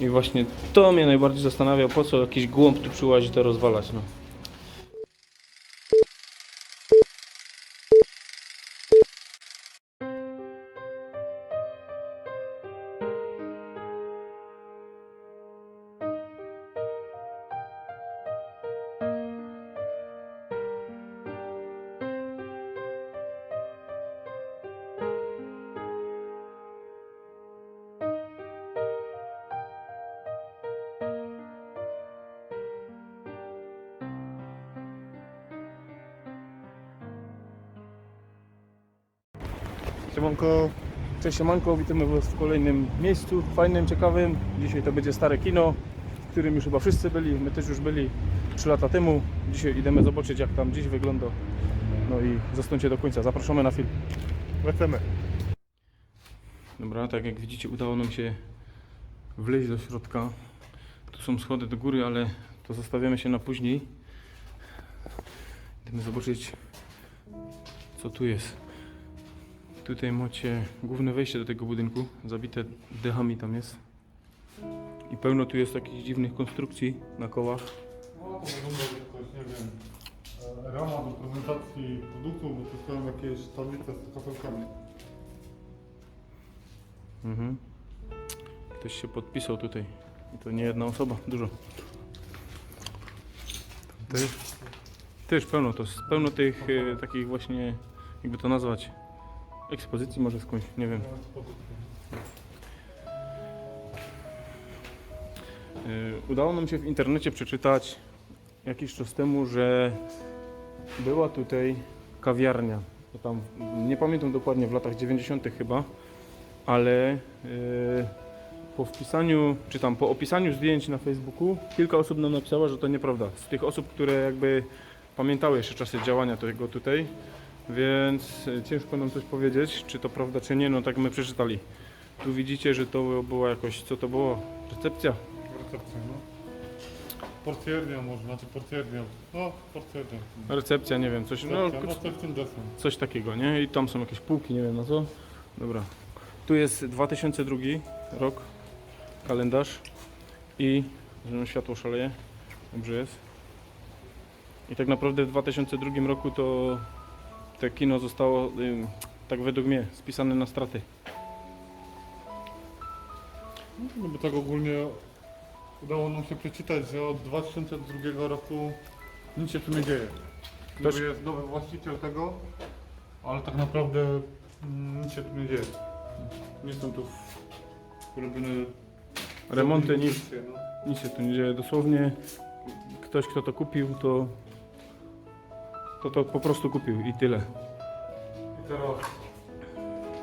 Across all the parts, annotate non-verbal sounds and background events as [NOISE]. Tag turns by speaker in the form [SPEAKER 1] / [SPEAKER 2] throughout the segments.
[SPEAKER 1] I właśnie to mnie najbardziej zastanawia, po co jakiś głąb tu przyłazi to rozwalać, no. Siemanko, cześć siemanko, witamy Was w kolejnym miejscu, fajnym, ciekawym. Dzisiaj to będzie stare kino, w którym już chyba wszyscy byli, my też już byli 3 lata temu. Dzisiaj idziemy zobaczyć jak tam dziś wygląda. No i zostańcie do końca, zapraszamy na film.
[SPEAKER 2] Lecimy.
[SPEAKER 1] Dobra, tak jak widzicie udało nam się wleźć do środka. Tu są schody do góry, ale to zostawiamy się na później. Idziemy zobaczyć co tu jest. Tutaj macie główne wejście do tego budynku, zabite dechami tam jest. I pełno tu jest takich dziwnych konstrukcji na kołach.
[SPEAKER 2] No to wygląda jak coś, nie wiem, e, rama do prezentacji produktu, bo to są jakieś tablice z kafelkami.
[SPEAKER 1] Mhm. Ktoś się podpisał tutaj. I to nie jedna osoba, dużo. Też, też pełno, to jest pełno tych e, takich właśnie, jakby to nazwać, ekspozycji może skądś, nie wiem. E, Udało nam się w internecie przeczytać jakiś czas temu, że była tutaj kawiarnia. Tam, nie pamiętam dokładnie, w latach 90. chyba, ale e, po wpisaniu, czy tam po opisaniu zdjęć na Facebooku, kilka osób nam napisało, że to nieprawda. Z tych osób, które jakby pamiętały jeszcze czasy działania tego tutaj, więc e, ciężko nam coś powiedzieć, czy to prawda, czy nie, no tak my przeczytali. Tu widzicie, że to było jakoś, co to było? Recepcja?
[SPEAKER 2] Recepcja, no. Portiernia może, znaczy portiernia. No, portiernia.
[SPEAKER 1] Recepcja, nie wiem, coś, no,
[SPEAKER 2] No, no coś w tym desem.
[SPEAKER 1] coś takiego, nie? I tam są jakieś półki, nie wiem na co. Dobra. Tu jest 2002 rok, kalendarz i że światło szaleje. Dobrze jest. I tak naprawdę w 2002 roku to te kino zostało, tak według mnie, spisane na straty.
[SPEAKER 2] No bo tak ogólnie udało nam się przeczytać, że od 2002 roku nic się tu nie dzieje. Niby jest nowy właściciel tego, ale tak naprawdę mm, nic się tu nie dzieje. Nie są tu robione
[SPEAKER 1] Remonty, nic,
[SPEAKER 2] no.
[SPEAKER 1] nic się tu nie dzieje. Dosłownie ktoś, kto to kupił, to, to to po prostu kupił i tyle.
[SPEAKER 2] I teraz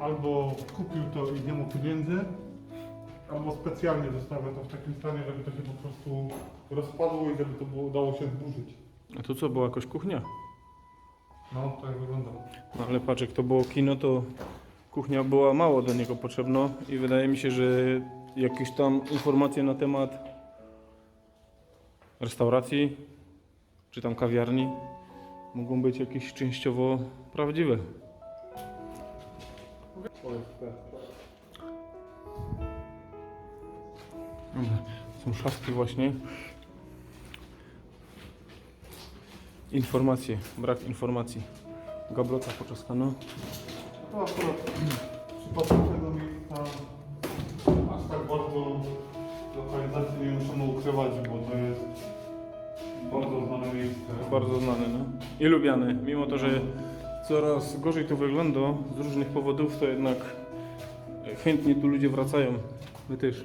[SPEAKER 2] albo kupił to i nie ma pieniędzy, albo specjalnie zostawia to w takim stanie, żeby to się po prostu rozpadło i żeby to było, dało się zburzyć.
[SPEAKER 1] A tu co, była jakaś kuchnia?
[SPEAKER 2] No, tak wygląda.
[SPEAKER 1] No ale patrz, jak to było kino, to kuchnia była mało do niego potrzebna i wydaje mi się, że jakieś tam informacje na temat restauracji czy tam kawiarni mogą być jakieś częściowo prawdziwe. Dobra, są szafki właśnie. Informacje, brak informacji. Gablota poczaskano.
[SPEAKER 2] To akurat w przypadku tego miejsca aż tak bardzo lokalizacji nie musimy ukrywać, bo to jest bardzo znane miejsce.
[SPEAKER 1] Bardzo znane, no. I lubiane. Mimo to, że coraz gorzej to wygląda z różnych powodów, to jednak chętnie tu ludzie wracają. My też.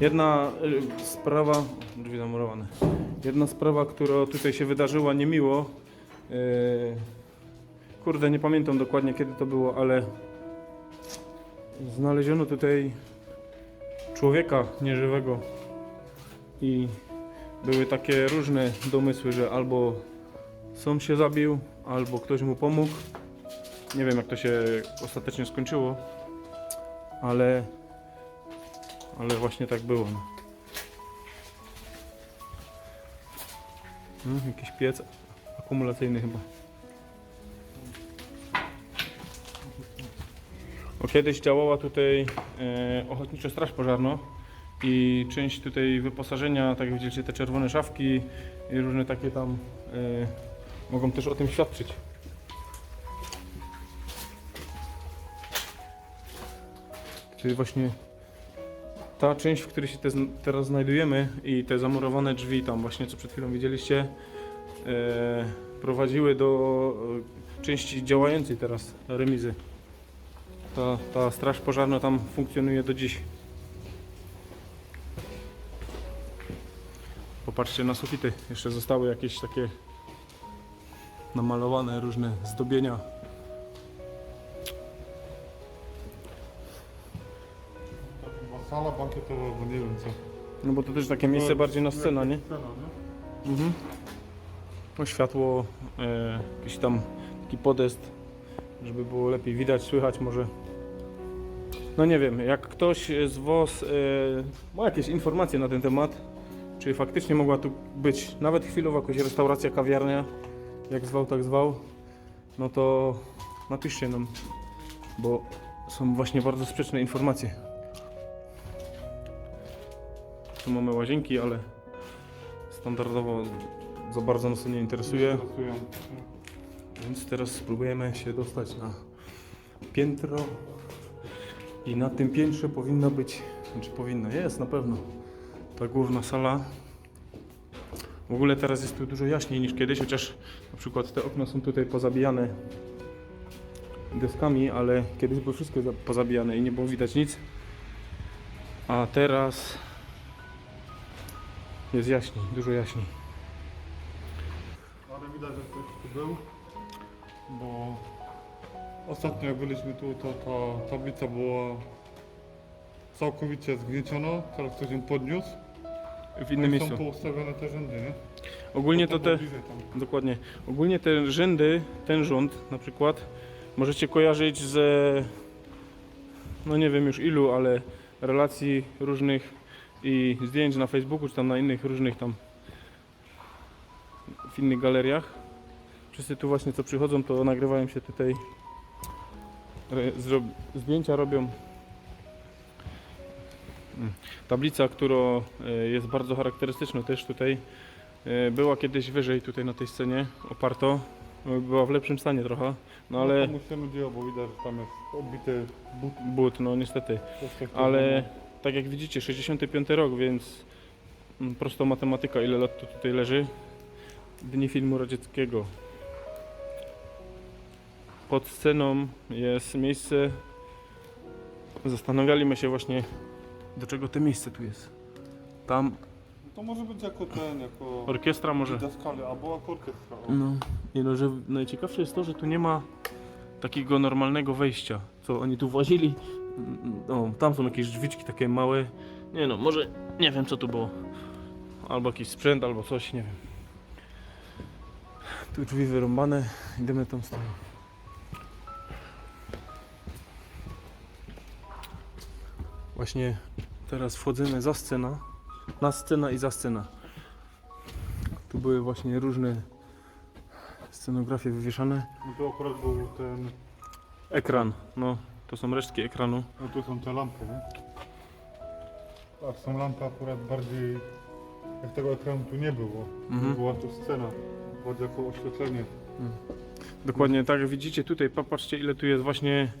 [SPEAKER 1] Jedna y, sprawa, drzwi zamurowane. Jedna sprawa, która tutaj się wydarzyła niemiło. y, kurde, nie pamiętam dokładnie kiedy to było, ale znaleziono tutaj człowieka nieżywego i były takie różne domysły, że albo sam się zabił, albo ktoś mu pomógł. Nie wiem jak to się ostatecznie skończyło, ale, ale właśnie tak było. No. Hmm, jakiś piec akumulacyjny chyba. O, kiedyś działała tutaj e, Ochotnicza Straż Pożarna i część tutaj wyposażenia, tak jak widzicie te czerwone szafki i różne takie tam y, mogą też o tym świadczyć. Czyli właśnie ta część, w której się te, teraz znajdujemy i te zamurowane drzwi tam właśnie, co przed chwilą widzieliście, e, prowadziły do e, części działającej teraz remizy. Ta, ta straż pożarna tam funkcjonuje do dziś. Popatrzcie na sufity, jeszcze zostały jakieś takie namalowane różne zdobienia.
[SPEAKER 2] Sala bankietowa, bo nie wiem co.
[SPEAKER 1] No bo to też takie miejsce bardziej na scenę, nie?
[SPEAKER 2] Scena, nie?
[SPEAKER 1] Mhm. No światło, e, jakiś tam taki podest, żeby było lepiej widać, słychać może. No nie wiem, jak ktoś z WOS e, ma jakieś informacje na ten temat, czy faktycznie mogła tu być nawet chwilowo jakaś restauracja, kawiarnia, jak zwał, tak zwał, no to napiszcie nam, bo są właśnie bardzo sprzeczne informacje. Tu mamy łazienki, ale standardowo za bardzo nas to nie interesuje, więc teraz spróbujemy się dostać na piętro i na tym piętrze powinna być, znaczy powinna, jest na pewno ta główna sala. W ogóle teraz jest tu dużo jaśniej niż kiedyś, chociaż na przykład te okna są tutaj pozabijane deskami, ale kiedyś były wszystkie za- pozabijane i nie było widać nic. A teraz jest jaśniej, dużo jaśniej.
[SPEAKER 2] Ale widać, że ktoś tu był, bo ostatnio jak byliśmy tu, to ta tablica była całkowicie zgnieciona, teraz ktoś ją podniósł.
[SPEAKER 1] W innym
[SPEAKER 2] I
[SPEAKER 1] miejscu.
[SPEAKER 2] Są poustawione te rzędy, nie?
[SPEAKER 1] Ogólnie to te,
[SPEAKER 2] bliżej tam.
[SPEAKER 1] dokładnie, ogólnie te rzędy, ten rząd na przykład, możecie kojarzyć ze, no nie wiem już ilu, ale relacji różnych i zdjęć na Facebooku, czy tam na innych różnych tam, w innych galeriach. Wszyscy tu właśnie co przychodzą, to nagrywają się tutaj, re- zro- zdjęcia robią. Tablica, która e, jest bardzo charakterystyczna też tutaj, E, Była kiedyś wyżej tutaj na tej scenie, oparto. No, Była w lepszym stanie trochę, no ale
[SPEAKER 2] No, to mu się nudziło, bo widać, że tam jest odbity but.
[SPEAKER 1] but, no niestety.
[SPEAKER 2] takiego.
[SPEAKER 1] Ale tak jak widzicie, 65 rok, więc mm, prosto matematyka, ile lat to tutaj leży. Dni filmu radzieckiego. Pod sceną jest miejsce. Zastanawialiśmy się właśnie, do czego to miejsce tu jest. Tam
[SPEAKER 2] To może być jako ten, jako
[SPEAKER 1] orkiestra może.
[SPEAKER 2] daskale, albo jako orkiestra. o.
[SPEAKER 1] No, i no, że najciekawsze jest to, że tu nie ma takiego normalnego wejścia, co oni tu włazili. No, tam są jakieś drzwiczki takie małe. Nie no, może nie wiem co tu było. Albo jakiś sprzęt, albo coś, nie wiem. Tu drzwi wyrąbane, idziemy tam stronę. Właśnie teraz wchodzimy za scenę, na scenę i za scenę. Tu były właśnie różne scenografie wywieszane.
[SPEAKER 2] No tu akurat był ten,
[SPEAKER 1] Ekran, no to są resztki ekranu.
[SPEAKER 2] no tu są te lampy, nie? Tak, są lampy akurat bardziej, jak tego ekranu tu nie było.
[SPEAKER 1] Mhm.
[SPEAKER 2] Była tu scena, bardziej jako oświetlenie.
[SPEAKER 1] Dokładnie tak widzicie tutaj, popatrzcie ile tu jest właśnie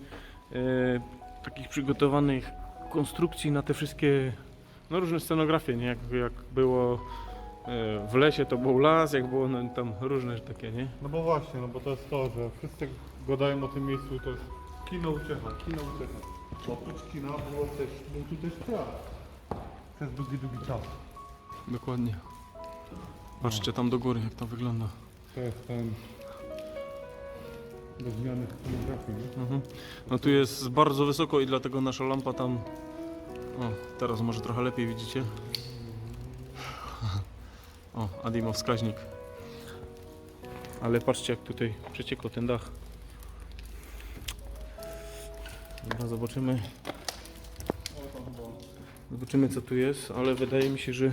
[SPEAKER 1] e, takich przygotowanych konstrukcji na te wszystkie no różne scenografie, nie? Jak, jak było e, w lesie to był las, jak było no, tam różne takie, nie?
[SPEAKER 2] No bo właśnie, no bo to jest to, że wszyscy gadają o tym miejscu, to jest kino uciecha, kino uciecha. Bo oprócz kina było też, był tu też teatr. Przez długi, długi czas.
[SPEAKER 1] Dokładnie. Patrzcie tam do góry jak to wygląda.
[SPEAKER 2] To jest ten do zmiany scenografii, nie?
[SPEAKER 1] Mhm. No tu jest bardzo wysoko i dlatego nasza lampa tam. O, teraz może trochę lepiej widzicie. O, Adimo wskaźnik. Ale patrzcie jak tutaj przeciekło ten dach. Dobra, zobaczymy. Zobaczymy co tu jest, ale wydaje mi się, że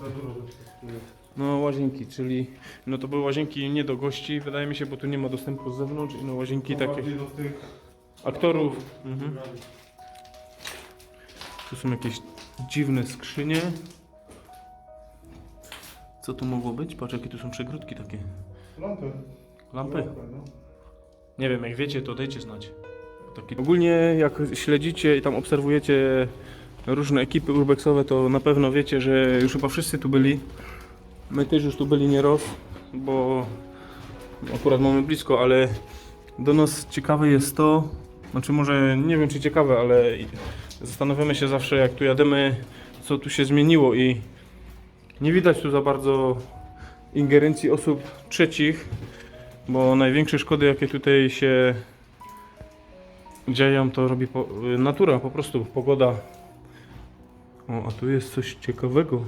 [SPEAKER 2] Za dużo rzeczy tu jest.
[SPEAKER 1] No łazienki, czyli no to były łazienki nie do gości, wydaje mi się, bo tu nie ma dostępu z zewnątrz i no łazienki
[SPEAKER 2] To
[SPEAKER 1] takie
[SPEAKER 2] bardziej do tych
[SPEAKER 1] aktorów. Mhm. Tu są jakieś dziwne skrzynie. Co tu mogło być? Patrz, jakie tu są przegródki takie.
[SPEAKER 2] Lampy.
[SPEAKER 1] Lampy?
[SPEAKER 2] no.
[SPEAKER 1] Nie wiem, jak wiecie, to dajcie znać. Taki... Ogólnie jak śledzicie i tam obserwujecie różne ekipy urbexowe, to na pewno wiecie, że już chyba wszyscy tu byli. My też już tu byli nieraz, bo akurat mamy blisko, ale do nas ciekawe jest to, znaczy może nie wiem czy ciekawe, ale zastanawiamy się zawsze jak tu jademy, co tu się zmieniło i nie widać tu za bardzo ingerencji osób trzecich, bo największe szkody jakie tutaj się dzieją to robi natura, po prostu pogoda. O, a tu jest coś ciekawego.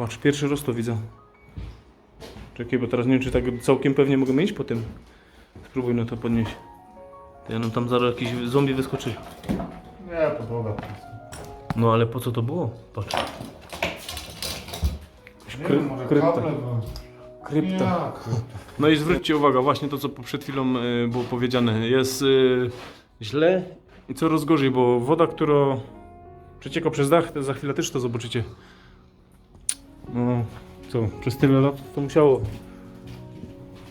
[SPEAKER 1] Patrz, pierwszy raz to widzę. Czekaj, bo teraz nie wiem, czy tak całkiem pewnie mogę iść po tym. Spróbuj no to podnieść. To ja nam tam zaraz jakiś zombie wyskoczy.
[SPEAKER 2] Nie, to droga.
[SPEAKER 1] No ale po co to było? Patrz.
[SPEAKER 2] Nie
[SPEAKER 1] Kry-
[SPEAKER 2] wiem, może
[SPEAKER 1] krypta.
[SPEAKER 2] kable były.
[SPEAKER 1] Krypta. No i zwróćcie uwagę, właśnie to co przed chwilą y, było powiedziane. Jest y, źle i coraz gorzej, bo woda, która przecieka przez dach, to za chwilę też to zobaczycie. No co, przez tyle lat to musiało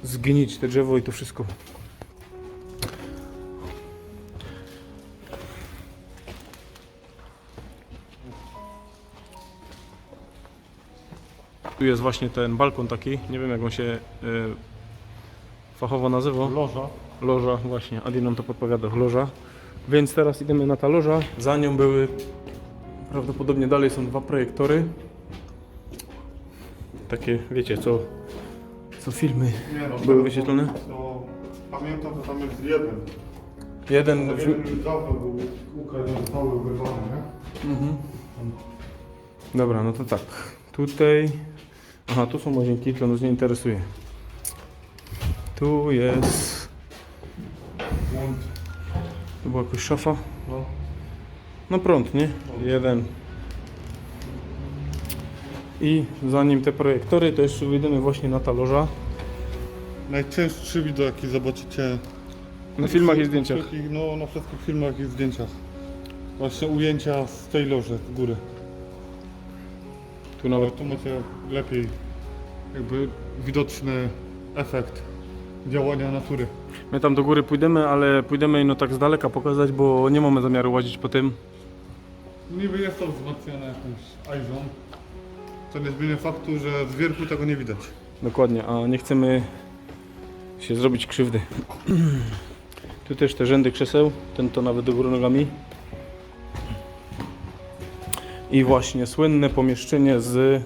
[SPEAKER 1] zgnić te drzewo i to wszystko. Tu jest właśnie ten balkon taki, nie wiem jak on się y, fachowo nazywa.
[SPEAKER 2] Loża.
[SPEAKER 1] Loża, właśnie, Adi nam to podpowiada, loża. Więc teraz idziemy na ta loża. Za nią były, prawdopodobnie dalej są dwa projektory. Takie, wiecie, co, co filmy
[SPEAKER 2] Nie no,
[SPEAKER 1] były
[SPEAKER 2] to-
[SPEAKER 1] wyświetlone.
[SPEAKER 2] To, pamiętam, że tam jest jeden.
[SPEAKER 1] Jeden,
[SPEAKER 2] Jeden
[SPEAKER 1] w...
[SPEAKER 2] już dawno był ukradziony, cały wyrwany, nie?
[SPEAKER 1] mhm. Dobra, no to tak. Tutaj, aha, tu są łazienki, to nas nie interesuje. Tu jest, tu była jakaś szafa.
[SPEAKER 2] No.
[SPEAKER 1] No prąd, nie? Jeden. I zanim te projektory, to jeszcze wyjdziemy właśnie na ta loża.
[SPEAKER 2] Najczęstszy widok, jaki zobaczycie
[SPEAKER 1] Na filmach i zdjęciach.
[SPEAKER 2] Wszystkich, no, na wszystkich filmach i zdjęciach. Właśnie ujęcia z tej loży z góry.
[SPEAKER 1] Tu nawet.
[SPEAKER 2] tu macie lepiej jakby widoczny efekt działania natury.
[SPEAKER 1] My tam do góry pójdziemy, ale pójdziemy no tak z daleka pokazać, bo nie mamy zamiaru łazić po tym.
[SPEAKER 2] Niby jest to wzmacniane jakąś ajzą, co nie zmienia faktu, że z wierchu tego nie widać.
[SPEAKER 1] Dokładnie, a nie chcemy się zrobić krzywdy. [CLEARS THROAT] Tu też te rzędy krzeseł, ten to nawet do góry nogami. I właśnie słynne pomieszczenie z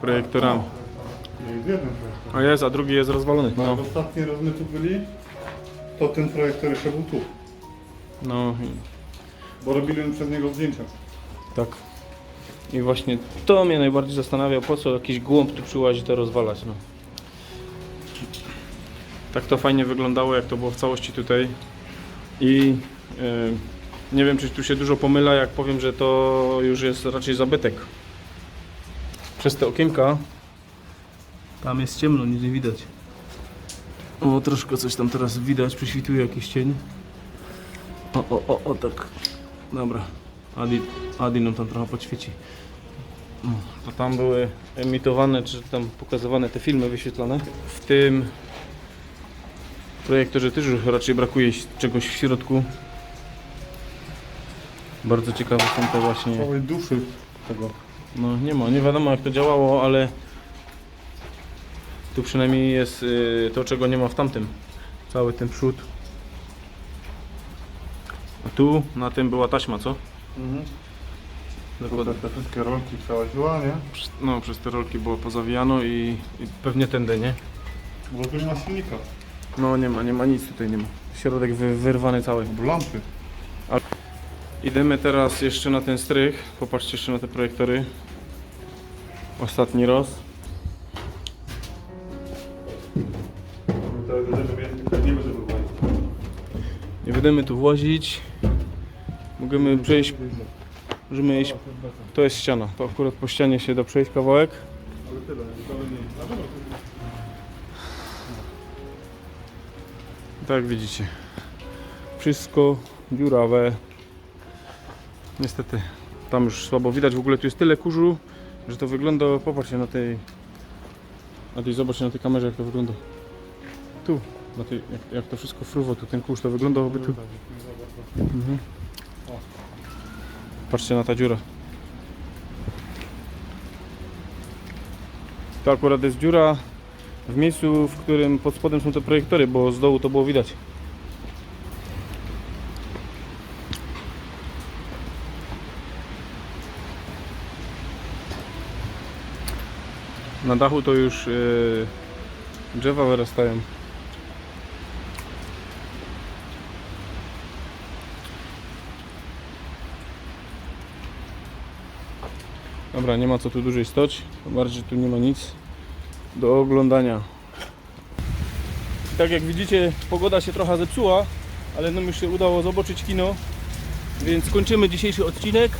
[SPEAKER 1] projektorami.
[SPEAKER 2] Jeden projektor.
[SPEAKER 1] A jest, a drugi jest rozwalony. No,
[SPEAKER 2] Jak ostatni raz my tu byli, to ten projektor jeszcze był tu,
[SPEAKER 1] no
[SPEAKER 2] bo robiłem przez niego zdjęcia.
[SPEAKER 1] tak. I właśnie to mnie najbardziej zastanawia, po co jakiś głąb tu przyłazi to rozwalać. No. Tak to fajnie wyglądało, jak to było w całości tutaj. I e, nie wiem, czy tu się dużo pomyla, jak powiem, że to już jest raczej zabytek. Przez te okienka tam jest ciemno, nic nie widać. O, troszkę coś tam teraz widać, prześwituje jakiś cień. O, o, o, o, tak. Dobra. Adi, Adi nam tam trochę podświeci. To tam były emitowane, czy tam pokazywane te filmy wyświetlane. W tym projektorze też już raczej brakuje czegoś w środku. Bardzo ciekawe są te właśnie
[SPEAKER 2] Całej duszy.
[SPEAKER 1] tego. No nie ma, nie wiadomo jak to działało, ale tu przynajmniej jest y, to, czego nie ma w tamtym. Cały ten przód. A tu na tym była taśma, co?
[SPEAKER 2] Mhm.
[SPEAKER 1] Dokładnie.
[SPEAKER 2] Te wszystkie rolki przełaziła, nie?
[SPEAKER 1] Przez- No, przez te rolki było pozawijano i, i pewnie tędy, nie?
[SPEAKER 2] Bo tu nie ma silnika,
[SPEAKER 1] No nie ma, nie ma nic tutaj, nie ma. Środek wy, wyrwany cały.
[SPEAKER 2] lampy.
[SPEAKER 1] Idziemy teraz jeszcze na ten strych. Popatrzcie jeszcze na te projektory. Ostatni.
[SPEAKER 2] Nie wywołać.
[SPEAKER 1] Nie będziemy tu włazić. Możemy przejść, możemy iść. To jest ściana. To akurat po ścianie się da przejść kawałek.
[SPEAKER 2] Ale tyle,
[SPEAKER 1] Tak widzicie. Wszystko dziurawe. Niestety, tam już słabo widać. W ogóle tu jest tyle kurzu, że to wygląda. Popatrzcie na tej. Na tej, zobaczcie na tej kamerze, jak to wygląda. Tu, na tej, jak, jak to wszystko fruwa, tu ten kurz, to wygląda jakby tu. Mhm. Patrzcie na ta dziura. To akurat jest dziura w miejscu, w którym pod spodem są te projektory, bo z dołu to było widać. Na dachu to już yy, drzewa wyrastają. Dobra, nie ma co tu dłużej. Tym bardziej, tu nie ma nic do oglądania. Tak jak widzicie, pogoda się trochę zepsuła, ale nam już się udało zobaczyć kino. Więc kończymy dzisiejszy odcinek.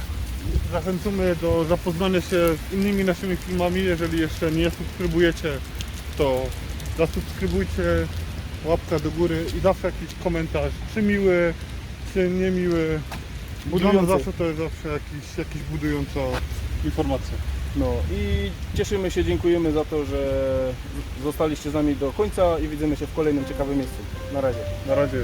[SPEAKER 2] Zachęcamy do zapoznania się z innymi naszymi filmami. Jeżeli jeszcze nie subskrybujecie, to zasubskrybujcie, łapka do góry i zawsze jakiś komentarz, czy miły, czy niemiły.
[SPEAKER 1] Budujący.
[SPEAKER 2] Zawsze to jest zawsze jakiś, jakiś budująca informacja.
[SPEAKER 1] No i cieszymy się, dziękujemy za to, że zostaliście z nami do końca i widzimy się w kolejnym ciekawym miejscu. Na razie.
[SPEAKER 2] Na razie.